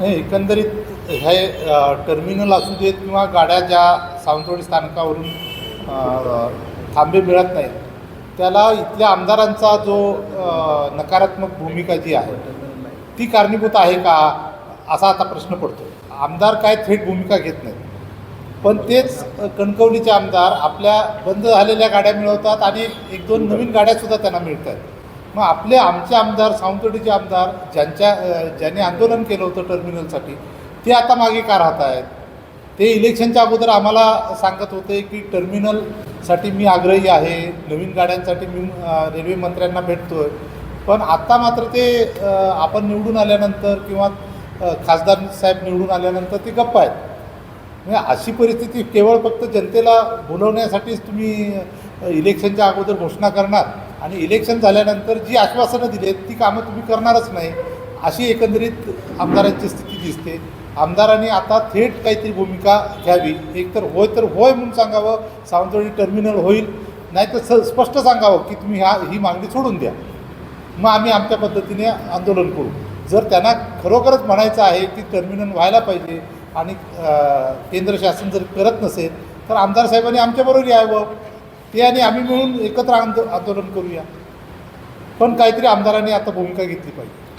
नाही एकंदरीत हे टर्मिनल असू देत किंवा गाड्या ज्या सावंतवाडी स्थानकावरून थांबे मिळत नाहीत त्याला इथल्या आमदारांचा जो नकारात्मक भूमिका जी आहे ती कारणीभूत आहे का असा आता प्रश्न पडतो. आमदार काय थेट भूमिका घेत नाहीत पण तेच कणकवलीचे आमदार आपल्या बंद झालेल्या गाड्या मिळवतात आणि एक दोन नवीन गाड्यासुद्धा त्यांना मिळतात मग आपले आमचे आमदार सावंतवाडीचे आमदार ज्यांच्या ज्यांनी आंदोलन केलं होतं टर्मिनलसाठी ते आता मागे का राहत आहेत? ते इलेक्शनच्या अगोदर आम्हाला सांगत होते की टर्मिनलसाठी मी आग्रही आहे नवीन गाड्यांसाठी मी रेल्वे मंत्र्यांना भेटतो आहे पण आत्ता मात्र ते आपण निवडून आल्यानंतर किंवा खासदार साहेब निवडून आल्यानंतर ते गप्प आहेत. म्हणजे अशी परिस्थिती केवळ फक्त जनतेला बोलवण्यासाठीच तुम्ही इलेक्शनच्या अगोदर घोषणा करणार? आणि इलेक्शन झाल्यानंतर जी आश्वासनं दिली आहेत ती कामं तुम्ही करणारच नाही. अशी एकंदरीत आमदारांची स्थिती दिसते. आमदारांनी आता थेट काहीतरी भूमिका घ्यावी. एकतर होय तर होय म्हणून सांगावं सावंतवाडी टर्मिनल होईल. नाही तर स स्पष्ट सांगावं की तुम्ही ह्या ही मागणी सोडून द्या. मग आम्ही आमच्या पद्धतीने आंदोलन करू. जर त्यांना खरोखरच म्हणायचं आहे की टर्मिनल व्हायला पाहिजे आणि केंद्र शासन जर करत नसेल तर आमदार साहेबांनी आमच्याबरोबर यावं. ते आणि आम्ही मिळून एकत्र आंदो आंदोलन करूया. पण काहीतरी आमदारांनी आता भूमिका घेतली पाहिजे.